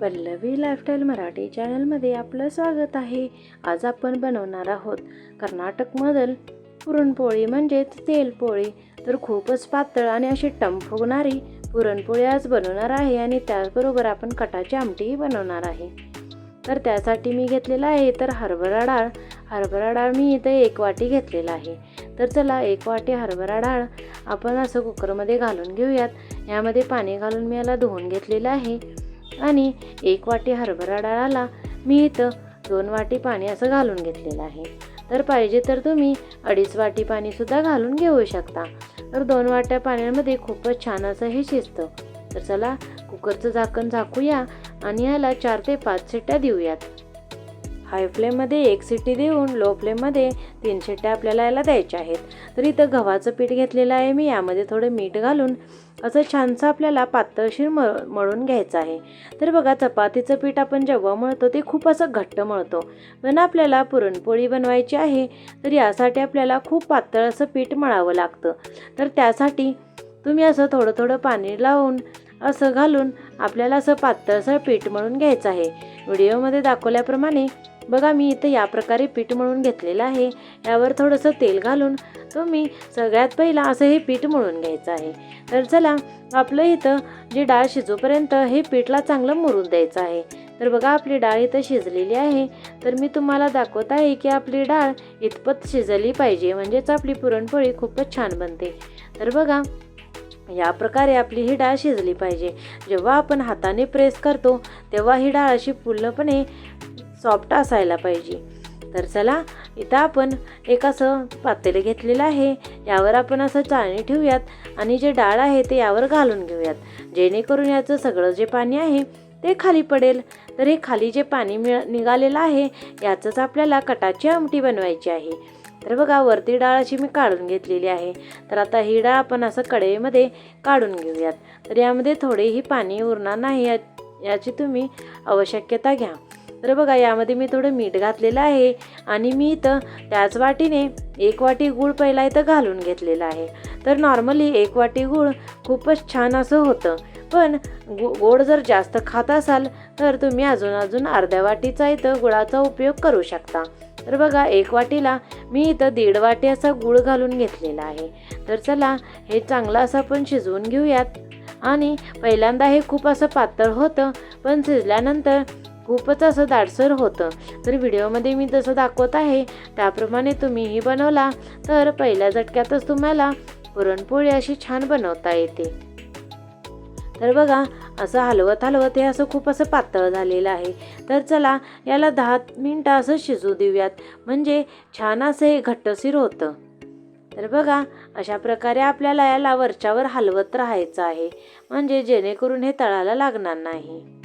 Pallavi lifestyle Marathi चॅनलमध्ये आपलं स्वागत आहे. आज आपण बनवणार आहोत कर्नाटकमधील पुरणपोळी म्हणजेच तेलपोळी. तर खूपच पातळ आणि अशी टमफुगणारी पुरणपोळी आज बनवणार आहे आणि त्याचबरोबर आपण कटाची आमटीही बनवणार आहे. तर त्यासाठी मी घेतलेला आहे तर हरभरा डाळ. हरभरा डाळ मी इथे एक वाटी घेतलेला आहे. तर चला एक वाटी हरभरा डाळ आपण असं कुकरमध्ये घालून घेऊयात. यामध्ये पाणी घालून मी याला धुवून घेतलेलं आहे. आणि एक वाटी हरभरा डाळाला मी इथं दोन वाटी पाणी असं घालून घेतलेलं आहे. तर पाहिजे तर तुम्ही अडीच वाटी पाणीसुद्धा घालून घेऊ शकता. तर दोन वाट्या पाण्यामध्ये खूपच छान असं हे शिजतं. तर चला कुकरचं झाकण झाकूया आणि याला चार ते पाच सिट्ट्या देऊयात. हाय फ्लेममध्ये एक सिटी देऊन लो फ्लेममध्ये तीन शिट्ट्या आपल्याला याला द्यायच्या आहेत. तर इथं गव्हाचं पीठ घेतलेलं आहे मी. यामध्ये थोडं मीठ घालून असं छानसं आपल्याला पातळशीर मळ मळून घ्यायचं आहे. तर बघा चपातीचं पीठ आपण जेव्हा मळतो ते खूप असं घट्ट मळतो. पण आपल्याला पुरणपोळी बनवायची आहे तर यासाठी आपल्याला खूप पातळ असं पीठ मळावं लागतं. तर त्यासाठी तुम्ही असं थोडं थोडं पाणी लावून असं घालून आपल्याला असं पातळसर पीठ मळून घ्यायचं आहे. व्हिडिओमध्ये दाखवल्याप्रमाणे बघा मी इथं या प्रकारे पीठ मळून घेतलेलं आहे. यावर थोडंसं तेल घालून तुम्ही सगळ्यात पहिला असं हे पीठ मळून घ्यायचं आहे. तर चला आपलं इथं जी डाळ शिजूपर्यंत हे पीठला चांगलं मुरून द्यायचं आहे. तर बघा आपली डाळ इथं शिजलेली आहे. तर मी तुम्हाला दाखवत आहे की आपली डाळ इतपत शिजली पाहिजे म्हणजेच आपली पुरणपोळी खूपच छान बनते. तर बघा या प्रकारे आपली ही डाळ शिजली पाहिजे. जेव्हा आपण हाताने प्रेस करतो तेव्हा ही डाळ अशी पूर्णपणे सॉफ्ट असायला पाहिजे. तर चला इथं आपण एक असं पातेलं घेतलेलं आहे. यावर आपण असं चाळणी ठेवूयात आणि जे डाळ आहे ते यावर घालून घेऊयात. जेणेकरून याचं सगळं जे पाणी आहे ते खाली पडेल. तर हे खाली जे पाणी मिळ निघालेलं आहे याचंच आपल्याला कटाची आमटी बनवायची आहे. तर बघा वरती डाळ अशी मी काढून घेतलेली आहे. तर आता ही डाळ आपण असं कढईमध्ये काढून घेऊयात. तर यामध्ये थोडेही पाणी उरणार नाही या याची तुम्ही आवश्यकता घ्या. तर बघा यामध्ये मी थोडं मीठ घातलेलं आहे आणि मी इथं त्याच वाटीने एक वाटी गूळ पहिला इथं घालून घेतलेला आहे. तर नॉर्मली एक वाटी गूळ खूपच छान असं होतं. पण गो गोड जर जास्त खात असाल तर तुम्ही अजून अजून अर्ध्या वाटीचा इथं गुळाचा उपयोग करू शकता. तर बघा एक वाटीला मी इथं दीड वाटी असा गूळ घालून घेतलेला आहे. तर चला हे चांगलं असं आपण शिजवून घेऊयात. आणि पहिल्यांदा हे खूप असं पातळ होतं पण शिजल्यानंतर खूपच असं दाटसर होतं. तर व्हिडिओमध्ये मी जसं दाखवत आहे त्याप्रमाणे तुम्हीही बनवला. तर पहिल्या झटक्यातच तुम्हाला पुरणपोळी अशी छान बनवता येते. तर बघा असं हलवत हलवत हे असं खूप असं पातळ झालेलं आहे. तर चला याला दहा मिनटं असं शिजू देऊयात. म्हणजे छान असं हे घट्टसीर होतं. तर बघा अशा प्रकारे आपल्याला याला वरच्यावर हलवत राहायचं आहे. म्हणजे जेणेकरून हे तळाला लागणार नाही.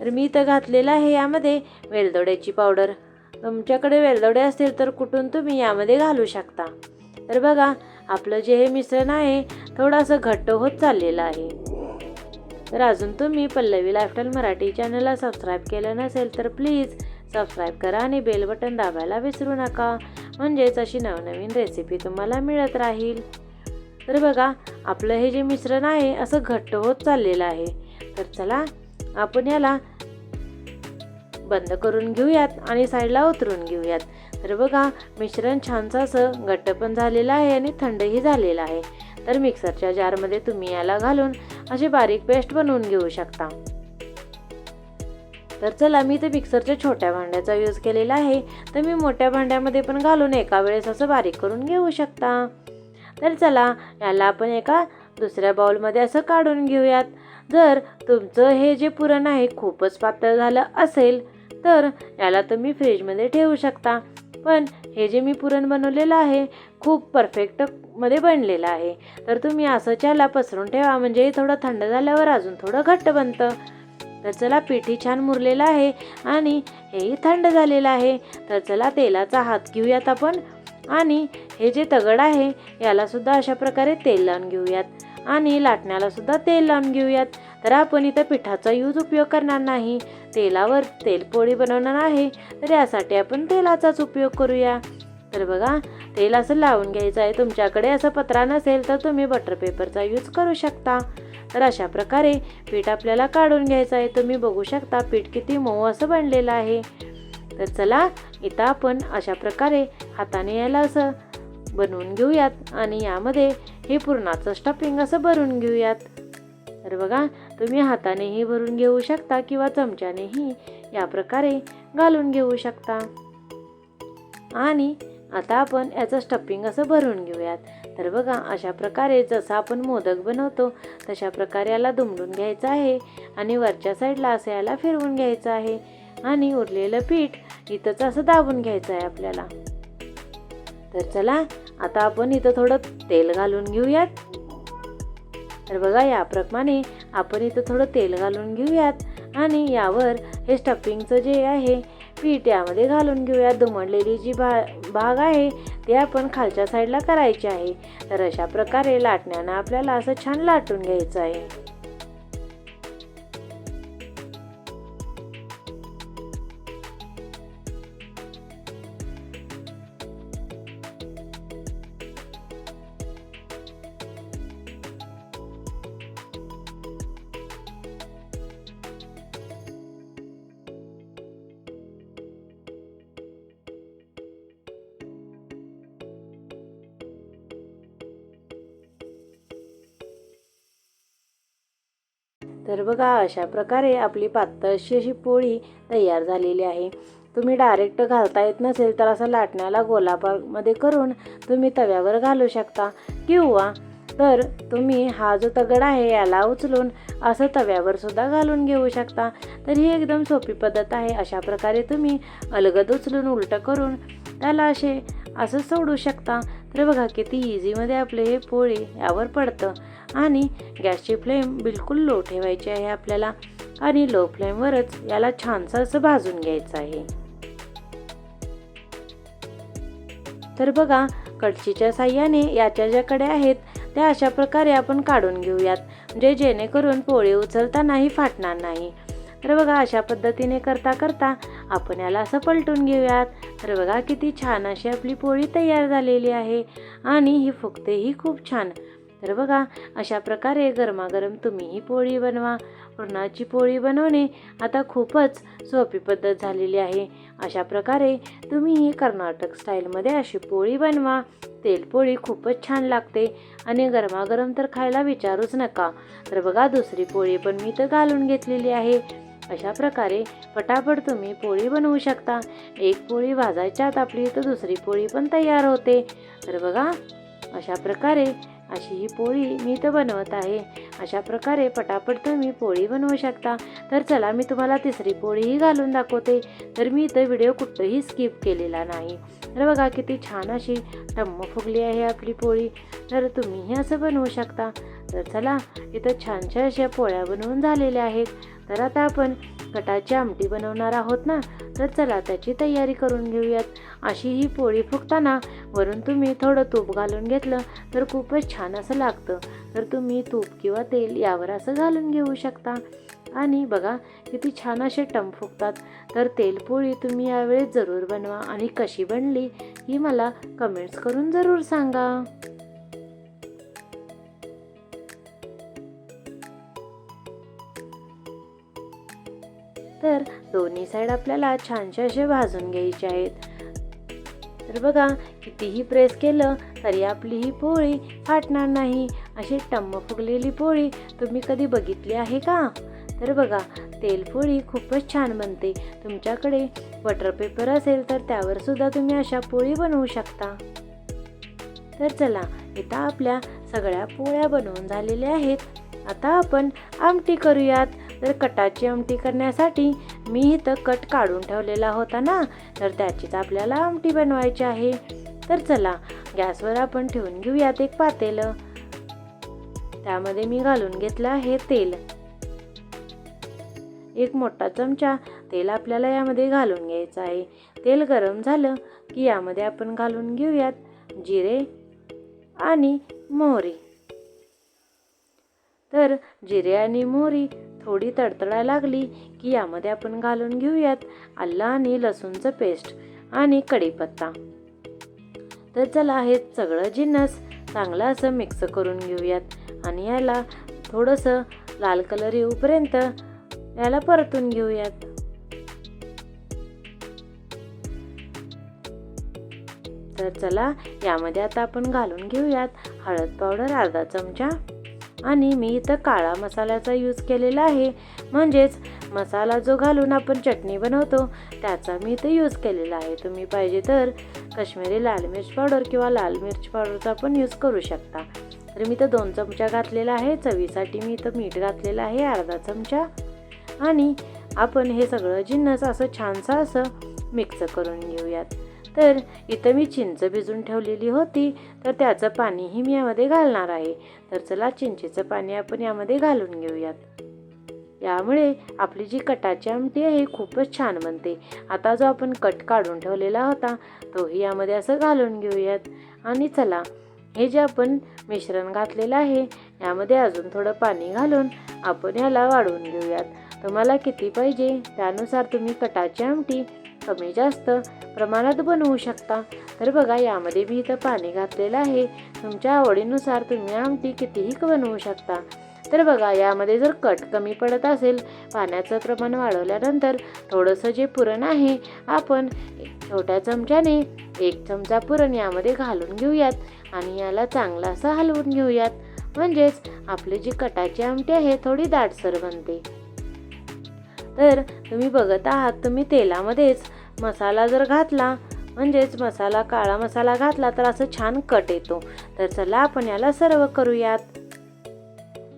तर मी इथं घातलेलं आहे यामध्ये वेलदोड्याची पावडर. तुमच्याकडे वेलदोडे असतील तर कुठून तुम्ही यामध्ये घालू शकता. तर बघा आपलं जे हे मिश्रण आहे थोडंसं घट्ट होत चाललेलं आहे. तर अजून तुम्ही पल्लवी लाईफस्टाईल मराठी चॅनलला सबस्क्राईब केलं नसेल तर प्लीज सबस्क्राईब करा आणि बेल बटन दाबायला विसरू नका. म्हणजेच अशी नवनवीन रेसिपी तुम्हाला मिळत राहील. तर बघा आपलं हे जे मिश्रण आहे असं घट्ट होत चाललेलं आहे. तर चला आपण याला बंद करून घेऊयात आणि साईडला उतरून घेऊयात. तर बघा मिश्रण छानसं असं घट्ट पण झालेलं आहे आणि थंडही झालेलं आहे. तर मिक्सरच्या जारमध्ये तुम्ही याला घालून अशी बारीक पेस्ट बनवून घेऊ शकता. तर चला मी ते मिक्सरच्या छोट्या भांड्याचा यूज केलेला आहे. तर मी मोठ्या भांड्यामध्ये पण घालून एका वेळेस असं बारीक करून घेऊ शकता. तर चला याला आपण एका दुसऱ्या बाउलमध्ये असं काढून घेऊयात. जर तुमचं हे जे पुरण आहे खूपच पातळ झालं असेल तर याला तुम्ही फ्रीजमध्ये ठेवू शकता. पण हे जे मी पुरण बनवलेलं आहे खूप परफेक्टमध्ये बनलेलं आहे. तर तुम्ही असं याला पसरून ठेवा म्हणजे थोडं थंड झाल्यावर अजून थोडं घट्ट बनतं. तर चला पिठी छान मुरलेलं आहे आणि हेही थंड झालेलं आहे. तर चला तेलाचा हात घेऊयात आपण आणि हे जे तगड आहे यालासुद्धा अशा प्रकारे तेल लावून घेऊयात. आणि लाटण्याला सुद्धा तेल लावून घेऊयात. तर आपण इथं पिठाचा यूज उपयोग करणार नाही. तेलावर तेलपोळी बनवणार आहे. तर यासाठी आपण तेलाचाच उपयोग करूया. तर बघा तेल असं लावून घ्यायचं आहे. तुमच्याकडे असं पत्रा नसेल तर तुम्ही बटर पेपरचा यूज करू शकता. तर अशा प्रकारे पीठ आपल्याला काढून घ्यायचं आहे. तुम्ही बघू शकता पीठ किती मऊ असं बनलेलं आहे. तर चला इथं आपण अशा प्रकारे हाताने याला असं बनवून घेऊयात आणि यामध्ये हे पुरणाचं स्टफिंग असं भरून घेऊयात. तर बघा तुम्ही हातानेही भरून घेऊ शकता किंवा चमच्यानेही या प्रकारे घालून घेऊ शकता. आणि आता आपण याचं स्टफिंग असं भरून घेऊयात. तर बघा अशा प्रकारे जसं आपण मोदक बनवतो तशा प्रकारे याला दुमडून घ्यायचं आहे आणि वरच्या साईडला असं याला फिरवून घ्यायचं आहे. आणि उरलेलं पीठ इथंच असं दाबून घ्यायचं आहे आपल्याला. तर चला आता आपण इथं थोडं तेल घालून घेऊयात. तर बघा याप्रमाणे आपण इथं थोडं तेल घालून घेऊयात आणि यावर हे स्टफिंगचं जे आहे पीठ यामध्ये घालून घेऊयात. दुमडलेली जी भा भाग आहे ते आपण खालच्या साईडला करायची आहे. तर अशा प्रकारे लाटण्यानं आपल्याला असं छान लाटून घ्यायचं आहे. तर बघा अशा प्रकारे आपली पातळशी अशी पोळी तयार झालेली आहे. तुम्ही डायरेक्ट घालता येत नसेल तर असं लाटण्याला गोलापामध्ये करून तुम्ही तव्यावर घालू शकता. किंवा तर तुम्ही हा जो तगड आहे याला उचलून असं तव्यावर सुद्धा घालून घेऊ शकता. तर ही एकदम सोपी पद्धत आहे. अशा प्रकारे तुम्ही अलगद उचलून उलटं करून त्याला असे असं सोडू शकता. तर बघा किती इझीमध्ये आपले हे पोळे यावर पडतं. आणि गॅसची फ्लेम बिलकुल लो ठेवायची आहे आपल्याला. आणि लो फ्लेमवरच याला छानसं असं भाजून घ्यायचं आहे. तर बघा कटशीच्या साह्याने याच्या ज्या कड्या आहेत त्या अशा प्रकारे आपण काढून घेऊयात. म्हणजे जेणेकरून पोळी उचलतानाही फाटणार नाही. तर बघा अशा पद्धतीने करता करता आपण याला असं पलटून घेऊयात. तर बघा किती छान अशी आपली पोळी तयार झालेली आहे आणि ही फुगतेही खूप छान. तर बघा अशा प्रकारे गरमागरम तुम्ही ही पोळी बनवा. पुरणाची पोळी बनवणे आता खूपच सोपी पद्धत झालेली आहे. अशा प्रकारे तुम्ही ही कर्नाटक स्टाईलमध्ये अशी पोळी बनवा. तेलपोळी खूपच छान लागते आणि गरमागरम तर खायला विचारूच नका. तर बघा दुसरी पोळी पण मी तर घालून घेतलेली आहे. अशा प्रकारे पटापट तुम्ही पोळी बनवू शकता. एक पोळी भाजायच्यात आपली तर दुसरी पोळी पण तयार होते. तर बघा अशा प्रकारे अशी ही पोळी मी तर बनवत आहे. अशा प्रकारे पटापट तुम्ही पोळी बनवू शकता. तर चला मी तुम्हाला तिसरी पोळीही घालून दाखवते. तर मी इथं व्हिडिओ कुठंही स्किप केलेला नाही. तर बघा किती छान अशी टम्म फुगली आहे आपली पोळी. तर तुम्हीही असं बनवू शकता. तर चला इथं छानशा अशा पोळ्या बनवून झालेल्या आहेत. तर आता आपण कटाची आमटी बनवणार आहोत ना? तर चला त्याची तयारी करून घेऊयात. अशी ही पोळी फुगताना वरून तुम्ही थोडं तूप घालून घेतलं तर खूपच छान असं लागतं. तर तुम्ही तूप किंवा तेल यावर असं घालून घेऊ शकता. आणि बघा किती छान असे टम फुगतात तर तेलपोळी तुम्ही यावेळेस जरूर बनवा. आणि कशी बनली ही मला कमेंट्स करून जरूर सांगा. तर दोन्ही साईड आपल्याला छानसे असे भाजून घ्यायचे आहेत. तर बघा कितीही प्रेस केलं तरी आपली ही पोळी फाटणार नाही. अशी टम्म फुगलेली पोळी तुम्ही कधी बघितली आहे का? तर बघा तेलपोळी खूपच छान बनते. तुमच्याकडे बटर पेपर असेल तर त्यावर सुद्धा तुम्ही अशा पोळी बनवू शकता. तर चला इथं आपल्या सगळ्या पोळ्या बनवून झालेल्या आहेत. आता आपण आमटी करूयात. तर कटाची आमटी करण्यासाठी मी इथं कट काढून ठेवलेला होता ना तर त्याचीच आपल्याला आमटी बनवायची आहे. तर चला गॅसवर आपण ठेवून घेऊयात एक पातेलं. त्यामध्ये मी घालून घेतलं आहे तेल. एक मोठा चमचा तेल आपल्याला यामध्ये घालून घ्यायचं आहे. तेल गरम झालं की यामध्ये आपण घालून घेऊयात जिरे आणि मोहरी. तर जिरे आणि मोहरी थोडी तडतडा लागली की यामध्ये आपण घालून घेऊयात आलं आणि लसूणचं पेस्ट आणि कढीपत्ता. तर चला हे सगळं जिन्नस चांगलं असं मिक्स करून घेऊयात आणि याला थोडंसं लाल कलर येऊपर्यंत याला परतून घेऊयात. तर चला यामध्ये आता आपण घालून घेऊयात हळद पावडर अर्धा चमचा. आणि मी इथं काळा मसाल्याचा यूज केलेला आहे. म्हणजेच मसाला जो घालून आपण चटणी बनवतो त्याचा मी इथं यूज केलेला आहे. तुम्ही पाहिजे तर कश्मीरी लाल मिर्च पावडर किंवा लाल मिर्च पावडरचा पण यूज करू शकता. तर मी इथं दोन चमचा घातलेला आहे. चवीसाठी मी इथं मीठ घातलेलं आहे अर्धा चमचा. आणि आपण हे सगळं जिन्नस असं छानसं असं मिक्स करून घेऊयात. तर इथं मी चिंच भिजून ठेवलेली होती तर त्याचं पाणीही मी यामध्ये घालणार आहे. तर चला चिंचेचं पाणी आपण यामध्ये घालून घेऊयात. यामुळे आपली जी कटाची आमटी आहे खूपच छान बनते. आता जो आपण कट काढून ठेवलेला होता तोही यामध्ये असं घालून घेऊयात. आणि चला हे जे आपण मिश्रण घातलेलं आहे यामध्ये अजून थोडं पाणी घालून आपण याला वाढवून घेऊयात. तुम्हाला किती पाहिजे त्यानुसार तुम्ही कटाची आमटी कमी जास्त प्रमाणात बनवू शकता. तर बघा यामध्ये मी इथं पाणी घातलेलं आहे. तुमच्या आवडीनुसार तुम्ही आमटी कितीही बनवू शकता. तर बघा यामध्ये जर कट कमी पडत असेल पाण्याचं प्रमाण वाढवल्यानंतर थोडंसं जे पुरण आहे आपण छोट्या चमच्याने एक चमचा पुरण यामध्ये घालून घेऊयात आणि याला चांगला असं हलवून घेऊयात. म्हणजेच आपली जी कटाची आमटी आहे थोडी दाटसर बनते. तर तुम्ही बघत आहात तुम्ही तेलामध्येच मसाला जर घातला म्हणजेच मसाला काळा मसाला घातला तर असं छान कट येतो. तर चला आपण याला सर्व करूयात.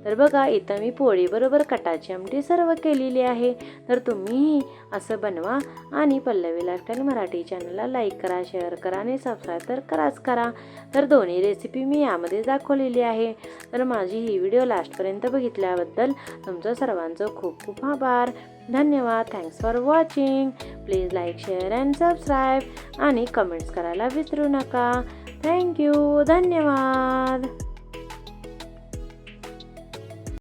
तर बघा इथं मी पोळीबरोबर कटाची आमटी सर्व केलेली आहे. तर तुम्हीही असं बनवा आणि पल्लवी लाईफस्टाईल मराठी चॅनलला लाईक करा शेअर करा आणि सबस्क्राईब तर कराच करा. तर दोन्ही रेसिपी मी यामध्ये दाखवलेली आहे. तर माझी ही व्हिडिओ लास्टपर्यंत बघितल्याबद्दल तुमचं सर्वांचं खूप खूप आभार. धन्यवाद. Thanks for watching please like share and subscribe आणि कमेंट्स करायला विसरू नका. थँक्यू धन्यवाद.